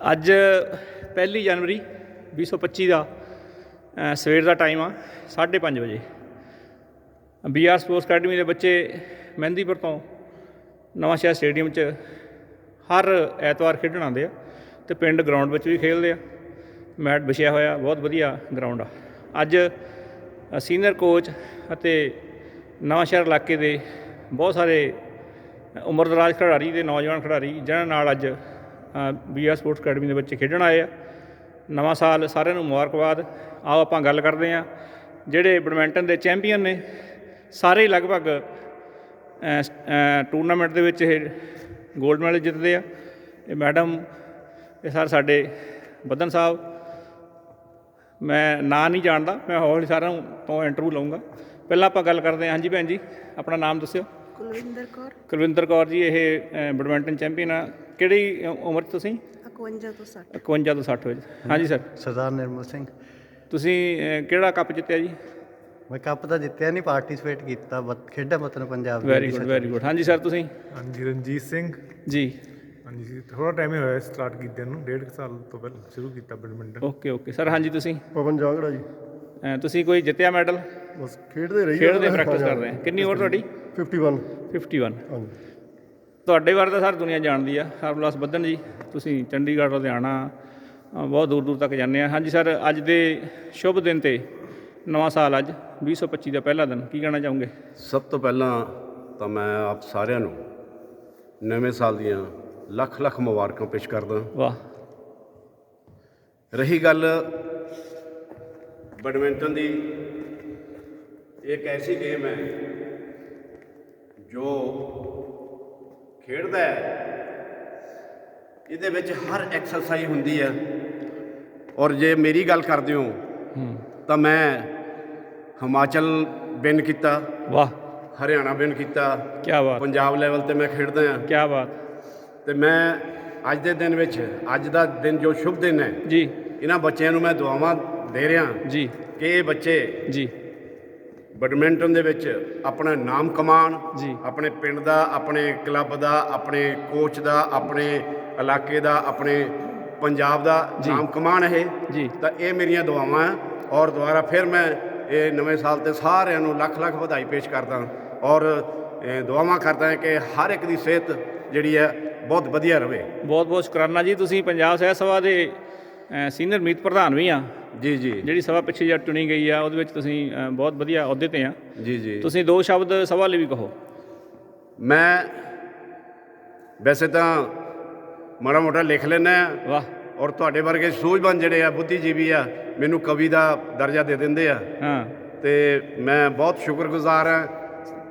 ਅੱਜ ਪਹਿਲੀ ਜਨਵਰੀ 2025 ਦਾ ਸਵੇਰ ਦਾ ਟਾਈਮ ਆ 5:30 ਵਜੇ। ਬੀਆਰ ਸਪੋਰਟਸ ਅਕੈਡਮੀ ਦੇ ਬੱਚੇ ਮਹਿੰਦੀਪੁਰ ਤੋਂ ਨਵਾਂ ਸ਼ਹਿਰ ਸਟੇਡੀਅਮ 'ਚ ਹਰ ਐਤਵਾਰ ਖੇਡਣ ਆਉਂਦੇ ਆ ਤੇ ਪਿੰਡ ਗਰਾਊਂਡ ਵਿੱਚ ਵੀ ਖੇਡਦੇ ਆ। ਮੈਟ ਵਿਛਿਆ ਹੋਇਆ, ਬਹੁਤ ਵਧੀਆ ਗਰਾਊਂਡ ਆ। ਅੱਜ ਸੀਨੀਅਰ ਕੋਚ ਅਤੇ ਨਵਾਂ ਸ਼ਹਿਰ ਇਲਾਕੇ ਦੇ ਬਹੁਤ ਸਾਰੇ ਉਮਰਦਰਾਜ ਖਿਡਾਰੀ ਦੇ ਨੌਜਵਾਨ ਖਿਡਾਰੀ ਜਿਹਨਾਂ ਨਾਲ ਅੱਜ ਬੀਆਰ ਸਪੋਰਟਸ ਅਕੈਡਮੀ ਦੇ ਬੱਚੇ ਖੇਡਣ ਆਏ ਆ। ਨਵਾਂ ਸਾਲ ਸਾਰਿਆਂ ਨੂੰ ਮੁਬਾਰਕਬਾਦ। ਆਓ ਆਪਾਂ ਗੱਲ ਕਰਦੇ ਆ ਜਿਹੜੇ ਬੈਡਮਿੰਟਨ ਦੇ ਚੈਂਪੀਅਨ ਨੇ ਸਾਰੇ ਲਗਭਗ ਟੂਰਨਾਮੈਂਟ ਦੇ ਵਿੱਚ ਇਹ 골ਡ ਮੈਡਲ ਜਿੱਤਦੇ ਆ। ਇਹ ਮੈਡਮ ਇਹ ਸਰ ਸਾਡੇ ਬੱਦਨ ਸਾਹਿਬ। ਮੈਂ ਨਾਂ ਨਹੀਂ ਜਾਣਦਾ ਮੈਂ ਹੌਲੀ ਸਾਰਿਆਂ ਨੂੰ ਤੋਂ ਇੰਟਰਵਿਊ ਲਵਾਂਗਾ ਪਹਿਲਾਂ ਆਪਾਂ ਗੱਲ ਕਰਦੇ ਹਾਂ। ਹਾਂਜੀ ਭੈਣ ਜੀ ਆਪਣਾ ਨਾਮ ਦੱਸਿਓ। ਕੁਲਵਿੰਦਰ ਕੌਰ। ਕੁਲਵਿੰਦਰ ਕੌਰ ਜੀ ਇਹ ਬੈਡਮਿੰਟਨ ਚੈਂਪੀਅਨ ਆ। ਕਿਹੜੀ ਉਮਰ 'ਚ ਤੁਸੀਂ? 51 ਤੋਂ 60 51 ਤੋਂ 60 ਵਿੱਚ ਹਾਂਜੀ ਸਰ। ਸਰਦਾਰ ਨਿਰਮਲ ਸਿੰਘ। ਤੁਸੀਂ ਕਿਹੜਾ ਕੱਪ ਜਿੱਤਿਆ ਜੀ? ਮੈਂ ਕੱਪ ਤਾਂ ਜਿੱਤਿਆ ਨਹੀਂ ਪਾਰਟਿਸਿਪੇਟ ਕੀਤਾ ਬਟ ਖੇਡਾਂ ਮਤਲਬ ਪੰਜਾਬ ਦੀ ਵੈਰੀ ਗੁੱਡ ਵੈਰੀ ਗੁੱਡ ਹਾਂਜੀ ਸਰ ਤੁਸੀਂ? ਹਾਂਜੀ ਰਣਜੀਤ ਸਿੰਘ। ਜੀ। ਹਾਂਜੀ ਥੋੜਾ ਟਾਈਮ ਹੀ ਹੋਇਆ ਸਟਾਰਟ ਕੀਤੇ ਨੂੰ ਡੇਢ ਕੁ ਸਾਲ ਤੋਂ ਪਹਿਲਾਂ ਸ਼ੁਰੂ ਕੀਤਾ ਬੈਡਮਿੰਟਨ ਓਕੇ ਓਕੇ ਸਰ ਹਾਂਜੀ ਤੁਸੀਂ? ਪਵਨ ਜਾਗੜਾ ਜੀ। ਤੁਸੀਂ ਕੋਈ ਜਿੱਤਿਆ ਮੈਡਲ ਬਸ ਖੇਡਦੇ ਰਹੀ ਖੇਡਦੇ ਪ੍ਰੈਕਟਿਸ ਕਰਦੇ ਆ। ਕਿੰਨੀ ਉਮਰ ਤੁਹਾਡੀ? 51 51 ਹਾਂਜੀ। ਤੁਹਾਡੇ ਬਾਰੇ ਤਾਂ ਸਰ ਦੁਨੀਆ ਜਾਣਦੀ ਆ। ਹਰਬਲਾਸ ਬੱਦਨ ਜੀ ਤੁਸੀਂ ਚੰਡੀਗੜ੍ਹ ਲੁਧਿਆਣਾ ਬਹੁਤ ਦੂਰ ਦੂਰ ਤੱਕ ਜਾਂਦੇ ਆ। ਹਾਂਜੀ ਸਰ ਅੱਜ ਦੇ ਸ਼ੁਭ ਦਿਨ ਤੇ ਨਵਾਂ ਸਾਲ ਅੱਜ 2025 ਦਾ ਪਹਿਲਾ ਦਿਨ। ਕੀ ਕਹਿਣਾ ਚਾਹੋਗੇ? ਸਭ ਤੋਂ ਪਹਿਲਾਂ ਤਾਂ ਮੈਂ ਆਪ ਸਾਰਿਆਂ ਨੂੰ ਨਵੇਂ ਸਾਲ ਦੀਆਂ ਲੱਖ ਲੱਖ ਮੁਬਾਰਕਾਂ ਪੇਸ਼ ਕਰਦਾ। ਵਾਹ। ਰਹੀ ਗੱਲ ਬੈਡਮਿੰਟਨ ਦੀ ਇੱਕ ਐਸੀ ਗੇਮ ਹੈ ਜੋ ਖੇਡਦਾ ਹੈ। ਇਹਦੇ ਵਿੱਚ ਹਰ ਐਕਸਰਸਾਈਜ਼ ਹੁੰਦੀ ਹੈ। ਔਰ ਜੇ ਮੇਰੀ ਗੱਲ ਕਰਦੇ ਹੋ ਤਾਂ ਮੈਂ ਹਿਮਾਚਲ ਵਿਨ ਕੀਤਾ। ਵਾਹ। ਹਰਿਆਣਾ ਵਿਨ ਕੀਤਾ। ਕੀ ਬਾਤ। ਪੰਜਾਬ ਲੈਵਲ ਤੇ ਮੈਂ ਖੇਡਦਾ ਹਾਂ। ਕੀ ਬਾਤ। ਤੇ ਮੈਂ ਅੱਜ ਦੇ ਦਿਨ ਵਿੱਚ ਅੱਜ ਦਾ ਦਿਨ ਜੋ ਸ਼ੁਭ ਦਿਨ ਹੈ ਜੀ। ਇਹਨਾਂ ਬੱਚਿਆਂ ਨੂੰ ਮੈਂ ਦੁਆਵਾਂ ਦੇ ਰਿਹਾ। ਜੀ। ਕਿ ਇਹ ਬੱਚੇ ਜੀ। ਬੈਡਮਿੰਟਨ ਦੇ ਵਿੱਚ ਆਪਣਾ ਨਾਮ ਕਮਾਣ ਜੀ। ਆਪਣੇ ਪਿੰਡ ਦਾ ਆਪਣੇ ਕਲੱਬ ਦਾ ਆਪਣੇ ਕੋਚ ਦਾ ਆਪਣੇ ਇਲਾਕੇ ਦਾ ਆਪਣੇ ਪੰਜਾਬ ਦਾ ਨਾਮ ਕਮਾਣ ਇਹ। ਜੀ। ਤਾਂ ਇਹ ਮੇਰੀਆਂ ਦੁਆਵਾਂ ਹੈ ਔਰ ਦੁਬਾਰਾ ਫਿਰ ਮੈਂ ਇਹ ਨਵੇਂ ਸਾਲ ਤੇ ਸਾਰਿਆਂ ਨੂੰ ਲੱਖ ਲੱਖ ਵਧਾਈ ਪੇਸ਼ ਕਰਦਾ ਔਰ ਇਹ ਦੁਆਵਾਂ ਕਰਦਾ ਹਾਂ ਕਿ ਹਰ ਇੱਕ ਦੀ ਸਿਹਤ ਜਿਹੜੀ ਹੈ ਬਹੁਤ ਵਧੀਆ ਰਵੇ। ਬਹੁਤ ਬਹੁਤ ਸ਼ੁਕਰਾਨਾ ਜੀ। ਤੁਸੀਂ ਪੰਜਾਬ ਸਾਹਿਤ ਸਭਾ ਦੇ ਸੀਨੀਅਰ ਮੀਤ ਪ੍ਰਧਾਨ ਵੀ ਆ। ਜੀ ਜੀ। ਜਿਹੜੀ ਸਭਾ ਪਿੱਛੇ ਜਦ ਚੁਣੀ ਗਈ ਆ ਉਹਦੇ ਵਿੱਚ ਤੁਸੀਂ ਅ, ਬਹੁਤ ਵਧੀਆ ਅਹੁਦੇ ਤੇ ਆ। ਜੀ ਜੀ। ਤੁਸੀਂ ਦੋ ਸ਼ਬਦ ਸਭਾ ਲਈ ਵੀ ਕਹੋ। ਮੈਂ ਵੈਸੇ ਤਾਂ ਮਾੜਾ ਮੋਟਾ ਲਿਖ ਲੈਣਾ ਵਾਹ। ਔਰ ਤੁਹਾਡੇ ਵਰਗੇ ਸੂਝਵਾਨ ਜਿਹੜੇ ਆ ਬੁੱਧੀਜੀਵੀ ਆ ਮੈਨੂੰ ਕਵੀ ਦਾ ਦਰਜਾ ਦੇ ਦਿੰਦੇ ਆ। ਹਾਂ। ਤੇ ਮੈਂ ਬਹੁਤ ਸ਼ੁਕਰਗੁਜ਼ਾਰ ਹਾਂ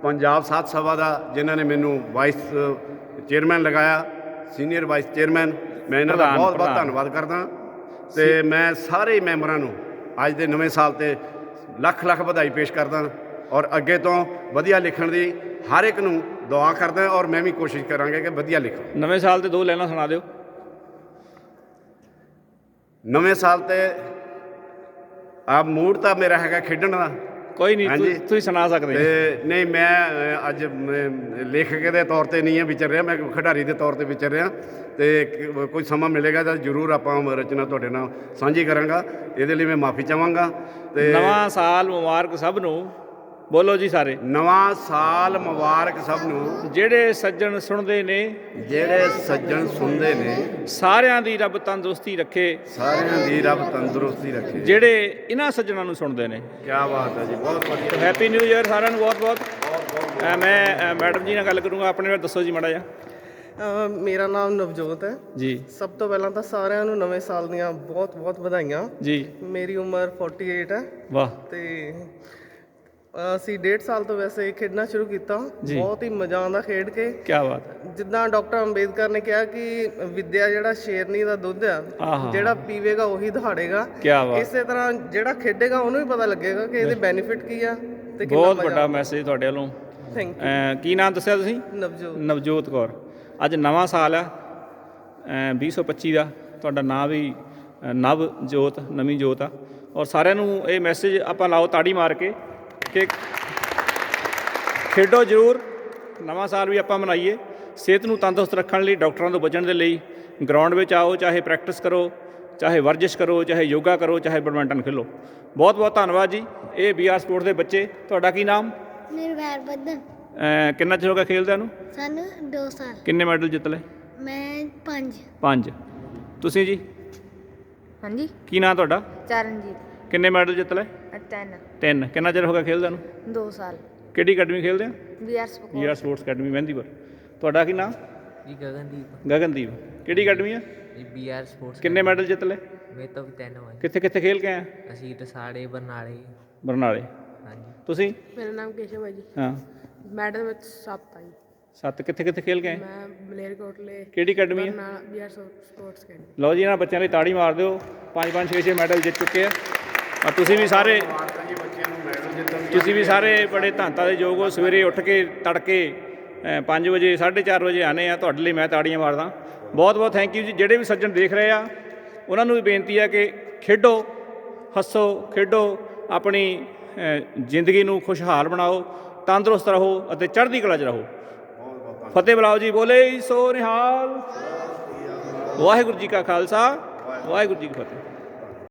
ਪੰਜਾਬ ਸਾਧ ਸਭਾ ਦਾ ਜਿਨ੍ਹਾਂ ਨੇ ਮੈਨੂੰ ਵਾਈਸ ਚੇਅਰਮੈਨ ਲਗਾਇਆ ਸੀਨੀਅਰ ਵਾਈਸ ਚੇਅਰਮੈਨ ਮੈਂ ਇਹਨਾਂ ਦਾ ਪ੍ਰਧਾਨ, ਬਹੁਤ ਬਹੁਤ ਪ੍ਰਧਾਨ। ਧੰਨਵਾਦ ਕਰਦਾ। ਤੇ ਮੈਂ ਸਾਰੇ ਮੈਂਬਰਾਂ ਨੂੰ ਅੱਜ ਦੇ ਨਵੇਂ ਸਾਲ ਤੇ ਲੱਖ ਲੱਖ ਵਧਾਈ ਪੇਸ਼ ਕਰਦਾ ਔਰ ਅੱਗੇ ਤੋਂ ਵਧੀਆ ਲਿਖਣ ਦੀ ਹਰ ਇੱਕ ਨੂੰ ਦੁਆ ਕਰਦਾ ਔਰ ਮੈਂ ਵੀ ਕੋਸ਼ਿਸ਼ ਕਰਾਂਗਾ ਕਿ ਵਧੀਆ ਲਿਖਾਂ। ਨਵੇਂ ਸਾਲ ਤੇ ਦੋ ਲਾਈਨਾਂ ਸੁਣਾ ਦਿਓ। ਨਵੇਂ ਸਾਲ ਤੇ ਆ ਮੂਡ ਤਾਂ ਮੇਰਾ ਹੈਗਾ ਖੇਡਣ ਦਾ। ਕੋਈ ਨਹੀਂ ਹਾਂਜੀ। ਤੁਸੀਂ- ਸੁਣਾ ਸਕਦੇ ਤੇ ਨਹੀਂ ਮੈਂ ਅ, ਅੱਜ ਮੈਂ ਲੇਖਕ ਦੇ ਤੌਰ ਤੇ ਨਹੀਂ ਹੈ ਵਿਚਰ ਰਿਹਾ ਮੈਂ ਖਿਡਾਰੀ ਦੇ ਤੌਰ ਤੇ ਵਿਚਰ ਰਿਹਾ ਤੇ ਕ- ਕੋਈ ਸਮਾਂ ਮਿਲੇਗਾ ਤਾਂ ਜ਼ਰੂਰ ਆਪਾਂ ਰਚਨਾ ਤੁਹਾਡੇ ਨਾਲ ਸਾਂਝੀ ਕਰਾਂਗਾ। ਇਹਦੇ ਲਈ ਮੈਂ ਮਾਫੀ ਚਾਹਾਂਗਾ। ਤੇ ਨਵਾਂ ਸਾਲ ਮੁਬਾਰਕ ਸਭ ਨੂੰ। ਬੋਲੋ ਜੀ ਸਾਰੇ। ਨਵਾਂ ਸਾਲ ਮੁਬਾਰਕ ਸਭ ਨੂੰ। ਜਿਹੜੇ ਸੱਜਣ ਸੁਣਦੇ ਨੇ ਜਿਹੜੇ ਸੱਜਣ ਸੁਣਦੇ ਨੇ ਸਾਰਿਆਂ ਦੀ ਰੱਬ ਤੰਦਰੁਸਤੀ ਰੱਖੇ। ਸਾਰਿਆਂ ਦੀ ਰੱਬ ਤੰਦਰੁਸਤੀ ਰੱਖੇ। ਜਿਹੜੇ ਇਹਨਾਂ ਸੱਜਣਾਂ ਨੂੰ ਸੁਣਦੇ ਨੇ। ਕੀ ਬਾਤ ਹੈ ਜੀ ਬਹੁਤ ਵਧੀਆ। ਹੈਪੀ ਨਿਊ ਇਅਰ ਸਾਰਿਆਂ ਨੂੰ ਬਹੁਤ ਬਹੁਤ। ਮੈਂ ਮੈਡਮ ਜੀ ਨਾਲ ਗੱਲ ਕਰੂੰਗਾ ਆਪਣੇ ਬਾਰੇ ਦੱਸੋ ਜੀ ਮਾੜਾ ਜਿਹਾ। ਮੇਰਾ ਨਾਮ ਨਵਜੋਤ ਹੈ। ਜੀ। ਸਭ ਤੋਂ ਪਹਿਲਾਂ ਤਾਂ ਸਾਰਿਆਂ ਨੂੰ ਨਵੇਂ ਸਾਲ ਦੀਆਂ ਬਹੁਤ ਬਹੁਤ ਵਧਾਈਆਂ। ਜੀ। ਮੇਰੀ ਉਮਰ 48 ਹੈ। ਵਾਹ। ਤੇ ਅਸੀਂ ਡੇਢ ਸਾਲ ਤੋਂ ਵੈਸੇ ਖੇਡਣਾ ਸ਼ੁਰੂ ਕੀਤਾ। ਬਹੁਤ ਹੀ ਮਜ਼ਾ ਆਉਂਦਾ ਖੇਡ ਕੇ। ਕੀ ਬਾਤ ਜਿੱਦਾਂ ਡਾਕਟਰ ਅੰਬੇਦਕਰ ਨੇ ਕਿਹਾ ਕਿ ਵਿਦਿਆ ਜਿਹੜਾ ਸ਼ੇਰਨੀ ਦਾ ਦੁੱਧ ਆ। ਜਿਹੜਾ ਪੀਵੇਗਾ ਉਹੀ ਦਹਾੜੇਗਾ। ਇਸੇ ਤਰ੍ਹਾਂ ਜਿਹੜਾ ਖੇਡੇਗਾ ਉਹਨੂੰ ਵੀ ਪਤਾ ਲੱਗੇਗਾ ਕਿ ਇਹਦੇ ਬੈਨੀਫਿਟ ਕੀ ਆ ਤੇ ਕਿੰਨਾ ਬਹੁਤ ਵੱਡਾ ਮੈਸੇਜ ਤੁਹਾਡੇ ਵੱਲੋਂ। ਥੈਂਕ ਅ, ਕੀ ਨਾਮ ਦੱਸਿਆ ਤੁਸੀਂ? ਯੂ ਨਵਜੋਤ। ਨਵਜੋਤ ਕੌਰ। ਅੱਜ ਨਵਾਂ ਸਾਲ ਆ। ਅ, 2025 ਦਾ ਤੁਹਾਡਾ ਨਾਮ ਵੀ ਨਵ ਜੋਤ ਨਵੀਂ ਜੋਤ ਆ। ਔਰ ਸਾਰਿਆਂ ਨੂੰ ਇਹ ਮੈਸੇਜ ਆਪਾਂ ਲਾਓ ਤਾੜੀ ਮਾਰ ਕੇ। ਕਿ ਖੇਡੋ ਜ਼ਰੂਰ। ਨਵਾਂ ਸਾਲ ਵੀ ਆਪਾਂ ਮਨਾਈਏ। ਸਿਹਤ ਨੂੰ ਤੰਦਰੁਸਤ ਰੱਖਣ ਲਈ ਡਾਕਟਰਾਂ ਤੋਂ ਬਚਣ ਦੇ ਲਈ ਗਰਾਊਂਡ ਵਿੱਚ ਆਓ ਚਾਹੇ ਪ੍ਰੈਕਟਿਸ ਕਰੋ ਚਾਹੇ ਵਰਜਿਸ਼ ਕਰੋ ਚਾਹੇ ਯੋਗਾ ਕਰੋ ਚਾਹੇ ਬੈਡਮਿੰਟਨ ਖੇਲੋ। ਬਹੁਤ ਬਹੁਤ ਧੰਨਵਾਦ ਜੀ। ਇਹ ਬੀਆਰ ਸਪੋਰਟ ਦੇ ਬੱਚੇ ਤੁਹਾਡਾ ਕੀ ਨਾਮ? ਨਿਰਵੈਰ ਬੱਦਨ ਕਿੰਨਾ ਚਿਰ ਹੋ ਗਿਆ ਖੇਲਦਿਆਂ ਨੂੰ? ਸਾਨੂੰ 2 ਸਾਲ। ਕਿੰਨੇ ਮੈਡਲ ਜਿੱਤ ਲਏ? ਮੈਂ 5 ਪੰਜ। ਤੁਸੀਂ ਜੀ? ਹਾਂਜੀ। ਕੀ ਨਾਂ ਤੁਹਾਡਾ? ਚਰਨਜੀਤ। ਕਿੰਨੇ ਮੈਡਲ ਜਿੱਤ ਲਏ? ਤਿੰਨ। ਤਿੰਨ। ਕਿੰਨਾ ਚਿਰ ਹੋ ਗਿਆ ਖੇਲਦਿਆਂ ਨੂੰ? 2 ਸਾਲ। ਕਿਹੜੀ ਅਕੈਡਮੀ ਖੇਲਦੇ ਆ BR sport Zira sports academy Mehndipur. ਤੁਹਾਡਾ ਕੀ ਨਾਮ? ਜੀ ਗਗਨਦੀਪ। ਗਗਨਦੀਪ। ਕਿਹੜੀ ਅਕੈਡਮੀ ਆ? ਜੀ ਬੀਆਰ ਸਪੋਰਟਸ ਕਿੰਨੇ ਮੈਡਲ ਜਿੱਤ ਲਏ? ਮੇਰੇ ਤੋਂ ਵੀ ਤਿੰਨ ਹੋਏ। ਕਿੱਥੇ ਕਿੱਥੇ ਖੇਲ ਕੇ ਆਏ ਅਸੀਂ ਰਸਾੜੇ ਬਰਨਾਲੇ। ਬਰਨਾਲੇ। ਹਾਂਜੀ। ਤੁਸੀਂ? ਮੇਰਾ ਨਾਮ ਕੇਸ਼ਵ ਹੈ ਜੀ। ਹਾਂ। ਮੈਡਲ ਵਿੱਚ 7 ਆਈ ਸੱਤ। ਕਿੱਥੇ ਕਿੱਥੇ ਖੇਲ ਕੇ ਆਏ? ਮੈਂ ਮਲੇਰਕੋਟਲੇ ਕਿਹੜੀ ਅਕੈਡਮੀ ਆ? ਨਾਲ ਬੀਆਰ ਸਪੋਰਟਸ ਅਕੈਡਮੀ। ਲਓ ਜੀ ਇਹਨਾਂ ਬੱਚਿਆਂ ਲਈ ਤਾੜੀ ਮਾਰ ਦਿਓ। ਪੰਜ ਪੰਜ ਛੇ ਛੇ ਮੈਡਲ ਜਿੱਤ ਚੁੱਕੇ ਆ। ਔਰ ਤੁਸੀਂ ਵੀ ਸਾਰੇ ਤੁਸੀਂ ਵੀ ਸਾਰੇ ਬੜੇ ਧੰਤਾ ਦੇ ਯੋਗ ਹੋ। ਸਵੇਰੇ ਉੱਠ ਕੇ, ਤੜਕੇ 5 ਵਜੇ 4:30 ਵਜੇ ਆਨੇ ਆ ਤੁਹਾਡੇ ਲਈ ਮੈਂ ਤਾੜੀਆਂ ਮਾਰਦਾ। ਬਹੁਤ ਬਹੁਤ ਥੈਂਕ ਯੂ ਜੀ। ਜਿਹੜੇ ਵੀ ਸੱਜਣ ਦੇਖ ਰਹੇ ਆ, ਉਹਨਾਂ ਨੂੰ ਵੀ ਬੇਨਤੀ ਆ ਕਿ ਖੇਡੋ, ਹੱਸੋ, ਖੇਡੋ, ਆਪਣੀ ਜ਼ਿੰਦਗੀ ਨੂੰ ਖੁਸ਼ਹਾਲ ਬਣਾਓ, ਤੰਦਰੁਸਤ ਰਹੋ ਅਤੇ ਚੜ੍ਹਦੀ ਕਲਾ 'ਚ ਰਹੋ। ਫਤਿਹ ਬੁਲਾਓ ਜੀ। ਬੋਲੇ ਸੋ ਨਿਹਾਲ। ਵਾਹਿਗੁਰੂ ਜੀ ਕਾ ਖਾਲਸਾ। ਵਾਹਿਗੁਰੂ ਜੀ ਕੀ ਫਤਿਹ।